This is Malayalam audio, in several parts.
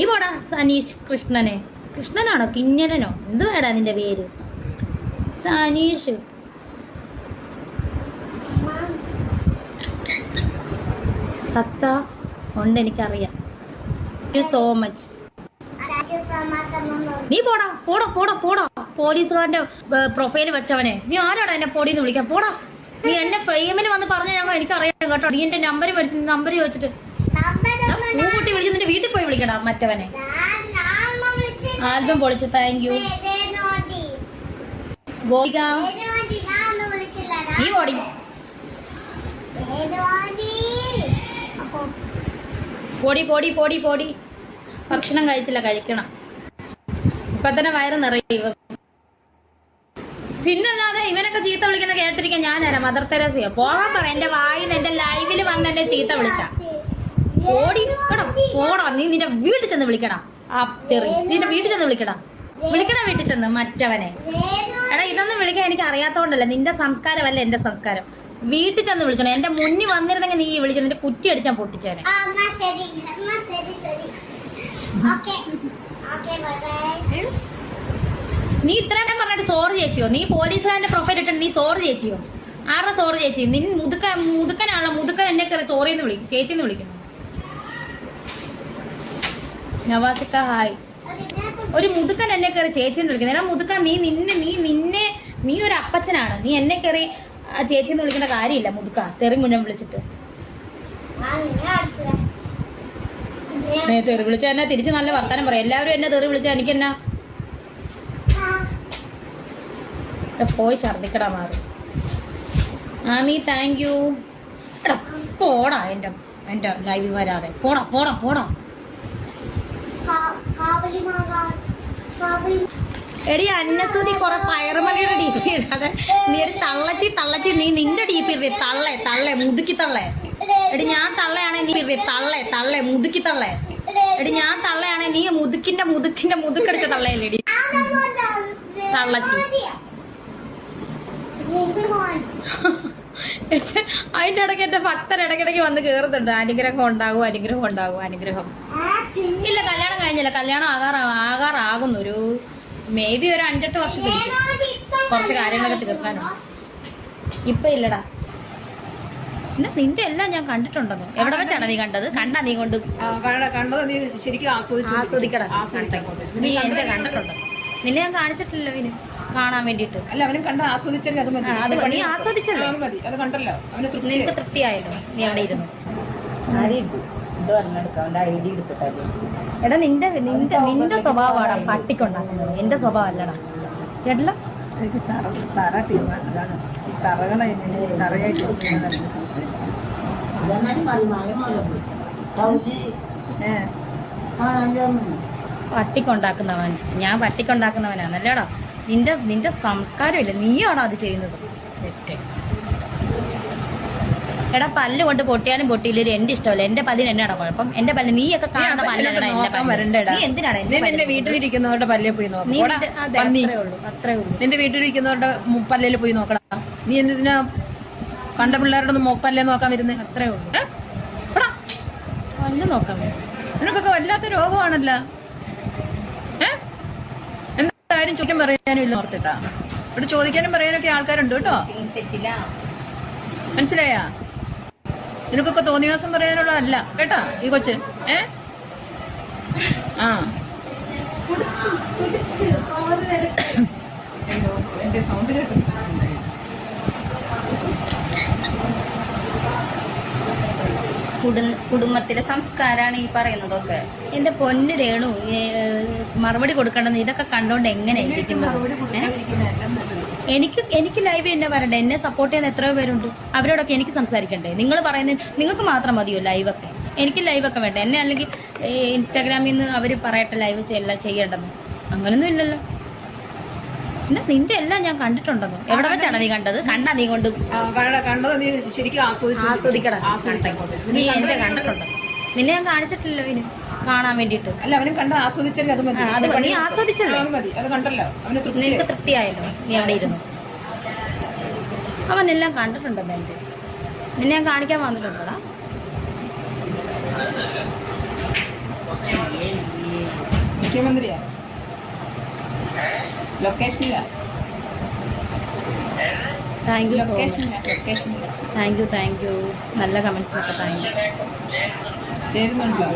ഈ പോടാ സനീഷ് കൃഷ്ണനെ. കൃഷ്ണനാണോ? കിഞ്ഞരനോ വേടാ നിന്റെ പേര്? സനീഷ്. തത്ത ഉണ്ട് എനിക്കറിയാം. സോ മച്ച് നീ പോടാ പോടാ പോടാ പോടാ. പോലീസുകാരന്റെ പ്രൊഫൈൽ വെച്ചവനെ. നീ ആരാടാ എന്നെ പൊടിന്ന് വിളിക്കാൻ? പോടാ. നീ എന്റെ പേയ്മെന്റ് വന്ന് പറഞ്ഞ ഞങ്ങൾ എനിക്കറിയാം കേട്ടോ. നീ എന്റെ നമ്പർ മേടിച്ചു നമ്പർ ചോദിച്ചിട്ട്. പൂക്കുട്ടി വിളിച്ച് നിന്റെ വീട്ടിൽ പോയി വിളിക്കടാ മറ്റവനെ. ആൽബം പൊളിച്ചു താങ്ക് യു ഗോപിക. നീ ഓടി. പൊടി പൊടി പൊടി പൊടി. ഭക്ഷണം കഴിച്ചില്ല കഴിക്കണം. ഇപ്പൊ തന്നെ വയറ് നിറയും. പിന്നല്ലാതെ ഇവനൊക്കെ ചീത്ത വിളിക്കുന്ന കേട്ടിരിക്കാൻ ഞാനാരാ മദർ തെരേസയോ പോകാൻ പറ. എന്റെ വായിൽ എന്റെ ലൈവിൽ വന്ന് എന്നെ ചീത്ത വിളിച്ച. ഓടി പോടാ പോടാ നീ നിന്റെ വീട്ടിൽ ചെന്ന് വിളിക്കടാ. ആ തെറി. നിന്റെ വീട്ടിൽ ചെന്ന് വിളിക്കടാ. വിളിക്കടാ വീട്ടിൽ ചെന്ന് മറ്റവനെ. എടാ ഇതൊന്നും വിളിക്കാൻ എനിക്ക് അറിയാത്തോണ്ടല്ല. നിന്റെ സംസ്കാരമല്ല എന്റെ സംസ്കാരം. വീട്ടിൽ ചെന്ന് വിളിച്ചോണം എന്റെ മുന്നിൽ വന്നിരുന്നെങ്കിൽ നീ വിളിച്ചു എന്റെ കുറ്റി അടിച്ചാൻ പൊട്ടിച്ചേനെ. നീ ഇത്രയും പറഞ്ഞിട്ട് സോറി ചേച്ചിയോ? നീ പോലീസുകാരന്റെ പ്രൊഫൈൽ ഇട്ടിട്ട് നീ സോറി ചേച്ചിയോ? ആരുടെ സോറി ചേച്ചി? നിൻ മുതുക്ക മുതുക്കനാണല്ലോ. മുതുക്കൻ എന്നെ കയറി സോറി എന്ന് വിളിക്കും ചേച്ചി എന്ന് വിളിക്കുന്നു. നവാസിക്ക ഹായ് ഒരു മുതുക്കൻ എന്നെ കയറി ചേച്ചി എന്ന് വിളിക്കുന്നത് എടാ മുതുക്കൻ നീ നിന്നെ നീ നിന്നെ നീ ഒരു അപ്പച്ചനാണ്. നീ എന്നെ കയറി ചേച്ചിന്ന് ചേച്ചി എന്ന് വിളിക്കേണ്ട കാര്യമില്ല മുതുക്ക. തെറി മുന്നം വിളിച്ചിട്ട്. തെറി വിളിച്ച എന്നെ തിരിച്ച് നല്ല വർത്താനം പറയാം. എല്ലാവരും എന്നെ തെറി വിളിച്ച എനിക്കെന്നാ എന്നാ? പോയി ഛർദിക്കടാ മാറി. ആമി താങ്ക് യു എടാ പോടാ എന്റെ എന്റെ ലൈവ് വരാതെ. പോടാ പോടാ പോടാ. എടി അന്നസുതി കുറെ പയറുമണിയുടെ ഡി പി ഇടാതെ നീ ഒരു തള്ളച്ചി തള്ളച്ചി നീ നിന്റെ ഡി പി ഇടേ തള്ളേ തള്ളേ മുതുക്കി തള്ളേ. എടി ഞാൻ തള്ളയാണെ നീ ഇടേ തള്ളേ തള്ളേ മുതുക്കി തള്ളേ. എടി ഞാൻ തള്ളയാണെ നീ മുതുക്കിന്റെ മുതുക്കിന്റെ മുതുക്കെടുത്ത തള്ളയല്ലേ എടി തള്ളച്ചി. അതിന്റെ ഇടയ്ക്ക് എന്റെ ഭക്തർ ഇടയ്ക്കിടയ്ക്ക് വന്ന് കേറുന്നുണ്ട്. അനുഗ്രഹം ഉണ്ടാകും അനുഗ്രഹം ഉണ്ടാകും അനുഗ്രഹം. ഇല്ല കല്യാണം കഴിഞ്ഞില്ല. കല്യാണം ആകാറ ആകാറാകുന്നു ഒരു മേ ബി ഒരു അഞ്ചെട്ട് വർഷത്തിൽ കുറച്ച് കാര്യങ്ങളൊക്കെ തീർക്കാനോ ഇപ്പൊ ഇല്ലടാ. എന്നാ നിന്റെ എല്ലാം ഞാൻ കണ്ടിട്ടുണ്ടോ എവിടെ വെച്ചാണ് നീ കണ്ടത്? കണ്ടാ നീ കൊണ്ട് കണ്ടത് നീ ശരിക്കും ആസ്വദിക്കടാ. നീ എന്റെ കണ്ടിട്ടുണ്ടോ? നിന്നെ ഞാൻ കാണിച്ചിട്ടില്ലല്ലോ ഇനി കാണാൻ വേണ്ടിട്ട് അല്ല അവനും കണ്ട. ആസ്വദിച്ചല്ലേ? അത് മതി. അത് നീ ആസ്വദിച്ചല്ലോ. അത് മതി. അത് കണ്ടല്ലോ. അവന് നിനക്ക് തൃപ്തിയായല്ലോ. നീ അവിടെ ഇരുന്നു. എടാ നിന്റെ നിന്റെ നിന്റെ സ്വഭാവമാണ് പട്ടിക്കുണ്ടാക്കുന്നത്. എന്റെ സ്വഭാവം അല്ലടാ. കേട്ടല്ലോ? എനിക്ക് തറ തറ തീരുമാനം. അതാണ്. ഈ തറകളെ എങ്ങനെ തറയായിട്ട് ഇരിക്കുന്നതാണ് എനിക്ക് സംശയം. ഏ. പട്ടിക്കുണ്ടാക്കുന്നവൻ. ഞാൻ പട്ടിക്കുണ്ടാക്കുന്നവനാണല്ലേടാ നിന്റെ നിന്റെ സംസ്കാരമില്ല? നീയാണോ അത് ചെയ്യുന്നത്? തെറ്റ്. എടാ പല്ല് കൊണ്ട് പൊട്ടിയാലും പൊട്ടിയില്ല എന്റെ ഇഷ്ടമല്ല. എന്റെ പല്ലിന് എന്നാണ് കുഴപ്പം എന്റെ പല്ല് നീയൊക്കെ കാണുന്ന പല്ലല്ലടാ എന്റെ പല്ല്. നീ എന്തിനാണ് എന്റെ വീട്ടിലിരിക്കുന്നവരുടെ പല്ലേ പോയി നോക്കണം നിന്റെ- വീട്ടിലിരിക്കുന്നവരുടെ പല്ലിൽ പോയി നോക്കണം. നീ എന്തിനാ കണ്ട പിള്ളേരുടെ ഒന്നും പല്ലേ നോക്കാൻ വരുന്നേ? അത്രേ ഉള്ളൂ. പല്ല് നോക്കാൻ വരും. നിനക്കൊക്കെ വല്ലാത്ത രോഗമാണല്ലോ. എന്തായാലും ചോദ്യം പറയാനും ഇല്ല ഓർത്തിട്ടാ. ഇവിടെ ചോദിക്കാനും പറയാനൊക്കെ ആൾക്കാരുണ്ട് കേട്ടോ. മനസ്സിലായാ? നിനക്കൊക്കെ തോന്നിയാസം പറയാനുള്ളതല്ല. കേട്ടാ ഈ കൊച്ച്. ഏ? ആ. എന്റെ സൗണ്ട് കുടുംബത്തിലെ സംസ്കാരമാണ് ഈ പറയുന്നതൊക്കെ. എന്റെ പൊന്ന് രേണു മറുപടി കൊടുക്കണ്ടെന്ന് ഇതൊക്കെ കണ്ടോണ്ട് എങ്ങനെ ഇരിക്കുന്നത്? ഏ? എനിക്ക് എനിക്ക് ലൈവ് എന്നെ വരണ്ടേ എന്നെ സപ്പോർട്ട് ചെയ്യുന്ന എത്രയോ പേരുണ്ട്. അവരോടൊക്കെ എനിക്ക് സംസാരിക്കണ്ടേ? നിങ്ങൾ പറയുന്നത് നിങ്ങൾക്ക് മാത്രം മതിയോ ലൈവൊക്കെ എനിക്ക് ലൈവൊക്കെ വേണ്ട. എന്നെ അല്ലെങ്കിൽ ഇൻസ്റ്റാഗ്രാമിൽ നിന്ന് അവർ പറയട്ടെ ലൈവ് ചെയ്യല്ല ചെയ്യേണ്ടെന്ന്. അങ്ങനൊന്നും ഇല്ലല്ലോ. എന്നാ നിന്റെ എല്ലാം ഞാൻ കണ്ടിട്ടുണ്ടോ എവിടെ വെച്ചാണ് നീ കണ്ടത്? കണ്ടാ നീ കൊണ്ട് കണ്ടത് നീ ശരിക്കും ആസ്വദിക്കടാ. നീ എന്റെ കണ്ടിട്ടുണ്ടോ? നിന്നെ ഞാൻ കാണിച്ചിട്ടില്ലല്ലോ ഇനി. കാണാൻ വേണ്ടിട്ട് അല്ല അവനും കണ്ട ആസ്വദിച്ചല്ലേ അത് മതി. അത്. നീ ആസ്വദിച്ചല്ലോ. അത് മതി. അത് കണ്ടല്ലോ. അവന് നിനക്ക് തൃപ്തിയായല്ലോ. നീ അവിടെ ഇരുന്നു. അവൻ എല്ലാം കണ്ടിട്ടുണ്ടല്ലോ എന്റെ നിന്നെ ഞാൻ കാണിക്കാൻ വന്നിട്ടുണ്ടോടാ? മുഖ്യമന്ത്രിയാ? ലൊക്കേഷനിലാ? Thank you so much thank you thank you നല്ല കമൻസ് ഒക്കെ താങ്ക് യു ചേരുന്നുണ്ടോ?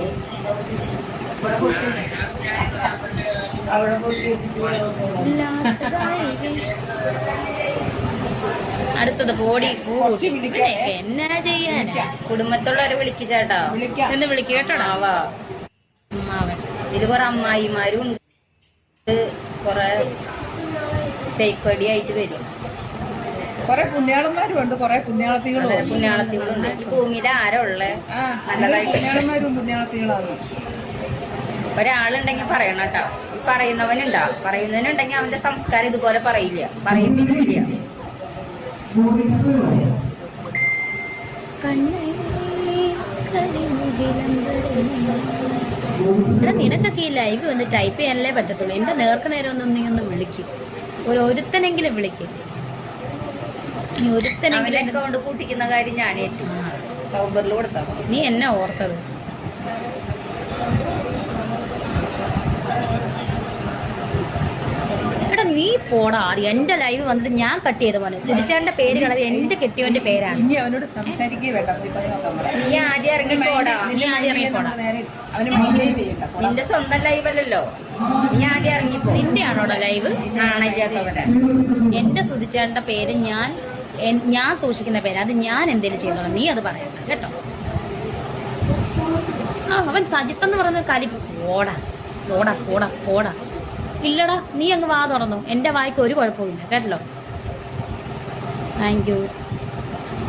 അടുത്തത് വിളിക്കാവേ. എന്നാ ചെയ്യാനാ? കുടുംബത്തുള്ളവരെ വിളിക്ക് ചേട്ടാ. എന്ന് വിളിക്ക് കേട്ടോടാ? അമ്മാവൻ. ഇതിൽ കൊറേ അമ്മായിമാരും ഉണ്ട് കൊറേ ഫേക്ക് ആയിട്ട് വരും. കൊറേ പുണ്യാളന്മാരും ഉണ്ട് കുറെ പുണ്യാളത്തികളും. പുണ്യാളത്തികളുണ്ട്. ഈ ഭൂമിയിൽ ആരാ ഉള്ളേ? ആ നല്ലതായിട്ട്. പുണ്യാളന്മാരും പുണ്യാളത്തികളാണ്. ഒരാളുണ്ടെങ്കിൽ പറയണം കേട്ടോ. ഈ പറയുന്നവനുണ്ടാ? പറയുന്നവനുണ്ടെങ്കിൽ അവന്റെ സംസ്കാരം ഇതുപോലെ പറയില്ല. പറയിപ്പിക്കില്ല. എടാ നിനക്കൊക്കെ ഈ ലൈവ് വന്ന് ടൈപ്പ് ചെയ്യാനല്ലേ പറ്റത്തുള്ളൂ. എന്റെ നേർക്ക് നേരം ഒന്നും നീ ഒന്ന് വിളിക്കും. ഒരു ഒരുത്തനെങ്കിലും വിളിക്കും. കൂട്ടിക്കുന്ന കാര്യം ഞാൻ ഏറ്റു സൗബറിൽ കൊടുത്താ നീ എന്നാ ഓർത്തത്? എടാ നീ പോടാ എന്റെ ലൈവ് വന്നിട്ട് ഞാൻ കട്ട് ചെയ്ത പോലെ സുരിച്ചാന്റെ പേര് കളത് എന്റെ കെട്ടിയവന്റെ പേരാണ്. ഇനി അവനോട് സംസാരിക്കേ വേണ്ട. പോയി പതി നീ ആദ്യം ഇറങ്ങി പോടാ. നീ ആദ്യം ഇറങ്ങി പോടാ. നിന്റെ സ്വന്തം ലൈവല്ലല്ലോ നീ ആദ്യം ഇറങ്ങി ഇറങ്ങിപ്പോ നിന്റെ ആണോടാ ലൈവ് ആണില്ലാത്തവരെ എന്റെ സുധിച്ചേട്ടന്റെ പേര് ഞാൻ ഞാൻ സൂക്ഷിക്കുന്ന പേര് അത് ഞാൻ എന്തേലും ചെയ്തോളാം. നീ അത് പറയണ്ട കേട്ടോ? ആ അവൻ സജിത്ത് എന്ന് പറയുന്ന കാര്യം ഓടാ ഓടാ ഓടാ ഓടാ ഇല്ലടാ നീ അങ്ങ് വാ തുറന്നു. എന്റെ വായിക്ക് ഒരു കുഴപ്പമില്ല കേട്ടല്ലോ? താങ്ക് യു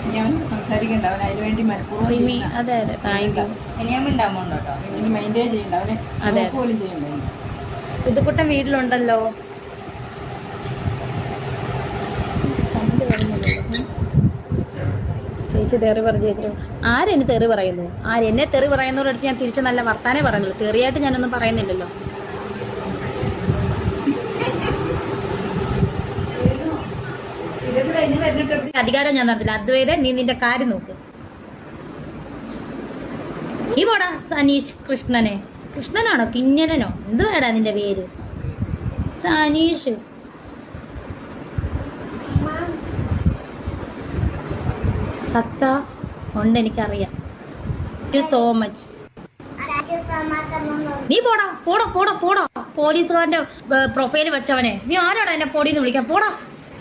ഇനി സംസാരിക്കണ്ട അവൻ അതിന് വേണ്ടി മനഃപൂർവം റിമി ചെയ്യുന്നതാ. അതെ അതെ. താങ്ക് യു ഇനി ഞാൻ മിണ്ടാമോണ്ടോ കേട്ടോ ചെയ്യണ്ട അവനെ അതെ. പോലും ചെയ്യണ്ട. വീട്ടിലുണ്ടല്ലോ? ചേച്ചി തെറി പറഞ്ഞു ചേച്ചി ആരെന്നെ തെറി പറയുന്നു? ആരെന്നെ തെറി പറയുന്നവരടുത്ത് ഞാൻ തിരിച്ച് നല്ല വർത്താനേ പറയുന്നുള്ളൂ. തെറിയായിട്ട് ഞാനൊന്നും പറയുന്നില്ലല്ലോ. അധികാരം ഞാൻ തന്നില്ല അദ്വൈത നീ നിന്റെ കാര്യം നോക്ക്. നീ പോടാ സനീഷ് കൃഷ്ണനെ. കൃഷ്ണനാണോ കിഞ്ഞനനോ? എന്ത് വേടാ നിന്റെ പേര്? സനീഷ്. സത്ത ഉണ്ട് എനിക്കറിയാം യു സോ മച്ച് നീ പോടാ പോടാ പോടാ പോടാ. പോലീസുകാരന്റെ പ്രൊഫൈൽ വെച്ചവനെ. നീ ആരാടാ എന്നെ പൊടിന്ന് വിളിക്കാൻ? പോടാ.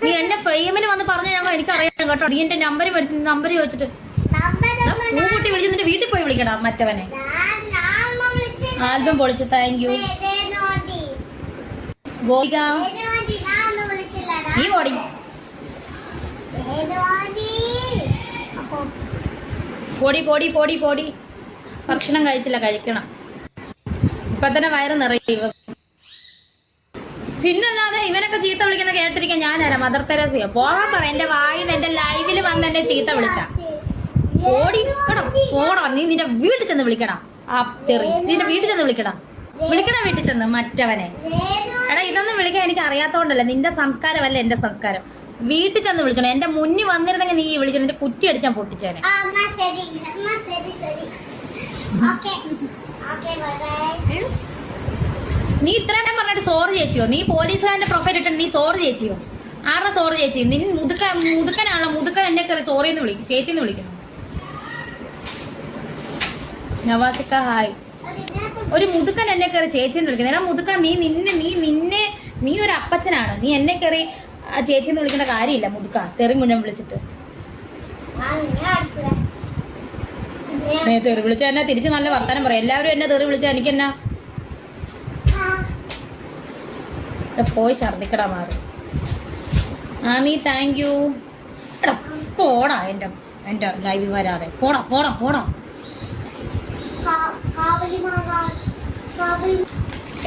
നീ എന്റെ പേയ്മെന്റ് വന്ന് പറഞ്ഞ ഞങ്ങൾ എനിക്കറിയാം കേട്ടോ. നീ എന്റെ നമ്പർ മേടിച്ച് നമ്പർ ചോദിച്ചിട്ട്. പൂക്കുട്ടി വിളിച്ച് നിന്റെ വീട്ടിൽ പോയി വിളിക്കടാ മറ്റവനെ. ആൽബം പൊളിച്ച് താങ്ക് യു ഗോപിക. നീ പോടി. പൊടി പൊടി പൊടി പൊടി. ഭക്ഷണം കഴിച്ചില്ല കഴിക്കണം. ഇപ്പൊ തന്നെ വയറ് നിറയും. പിന്നല്ലാതെ ഇവനൊക്കെ ചീത്ത വിളിക്കുന്ന കേട്ടിരിക്കാൻ ഞാനാരാ? മദർ തെരേസയോ പോകാൻ പറ. എന്റെ വായിൽ എന്റെ ലൈവിൽ വന്ന് എന്നെ ചീത്ത വിളിച്ച. ഓടി പോടാ നീ നിന്റെ വീട്ടിൽ ചെന്ന് വിളിക്കടാ. ആ തെറി. നിന്റെ വീട്ടിൽ ചെന്ന് വിളിക്കടാ. വിളിക്കണ വീട്ടിൽ ചെന്ന് മറ്റവനെ. എടാ ഇതൊന്നും വിളിക്കാൻ എനിക്ക് അറിയാത്തോണ്ടല്ല. നിന്റെ സംസ്കാരമല്ല എന്റെ സംസ്കാരം? വീട്ടിൽ ചെന്ന് വിളിച്ചോ എന്റെ മുന്നിൽ വന്നിരുന്നെങ്കിൽ നീ വിളിച്ചു എന്റെ കുറ്റി അടിച്ചാൽ പൊട്ടിച്ചേനെ. നീ ഇത്രയും പറഞ്ഞിട്ട് സോറി ചേച്ചിയോ? നീ പോലീസുകാരന്റെ പ്രൊഫൈൽ ഇട്ടിട്ട് നീ സോറി ചേച്ചിയോ? ആരുടെ സോറി ചേച്ചി? നിൻ മുതുക്ക മുതുക്കനാണല്ലോ. മുതുക്കൻ എന്നെ കയറി സോറി എന്ന് വിളിക്കും. ചേച്ചി എന്ന് വിളിക്കുന്നു നവാസിക്ക ഹായ് ഒരു മുതുക്കൻ എന്നെ കയറി ചേച്ചി എന്ന് വിളിക്കുന്നത് മുതുക്കൻ നീ നിന്നെ നീ നിന്നെ നീ ഒരു അപ്പച്ചനാണ്. നീ എന്നെ കയറി ആ ചേച്ചി എന്ന് വിളിക്കേണ്ട കാര്യമില്ല മുതുക്ക. തെറി മുന്നേ വിളിച്ചിട്ട്. തെറി വിളിച്ച എന്നെ തിരിച്ച് നല്ല വർത്താനം പറയാം. എല്ലാവരും എന്നെ തെറി വിളിച്ചാ? എനിക്കെന്നാ? പോയി ഛർദിക്കടാ മാറി. ആമി താങ്ക് യു എടാ പോടാ എന്റെ എന്റെ ലൈവിൽ വരാതെ. പോടാ പോടാ പോടാ.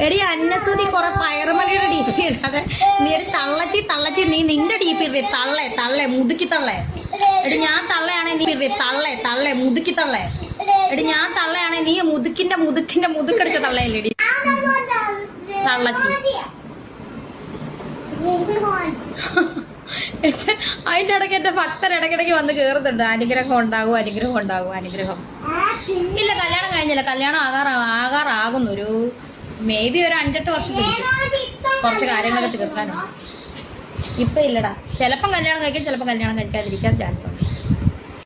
എടി അന്നസുതി കുറെ പയറുമണിയുടെ ഡി പി ഇടാതെ നീ ഒരു തള്ളച്ചി തള്ളച്ചി നീ നിന്റെ ഡി പി ഇടേ തള്ളെ തള്ളെ മുതുക്കി തള്ളെ. എടി ഞാൻ തള്ളയാണെ നീ ഇടേ തള്ളെ തള്ളെ മുതുക്കി തള്ളെ. എടി ഞാൻ തള്ളയാണെ നീ മുതുക്കിന്റെ മുതുക്കിന്റെ മുതുക്കടിച്ച തള്ളയല്ലേ എടി തള്ളച്ചി. അതിന്റെ ഇടയ്ക്ക് എന്റെ ഭക്തൻ ഇടയ്ക്കിടയ്ക്ക് വന്ന് കേറുന്നുണ്ട്. അനുഗ്രഹം ഉണ്ടാകും അനുഗ്രഹം ഉണ്ടാകും അനുഗ്രഹം. ഇല്ല കല്യാണം കഴിഞ്ഞില്ല. കല്യാണം ആകാറാ ആകാറാകുന്നു ഒരു മേ ബി ഒരു അഞ്ചെട്ട് വർഷം പിടിക്കും. കുറച്ച് കാര്യങ്ങളൊക്കെ തീർക്കാനുണ്ട് ഇപ്പൊ ഇല്ലടാ. ചിലപ്പം കല്യാണം കഴിക്കാൻ ചിലപ്പം കല്യാണം കഴിക്കാതിരിക്കാൻ ചാൻസ് ഉണ്ട്.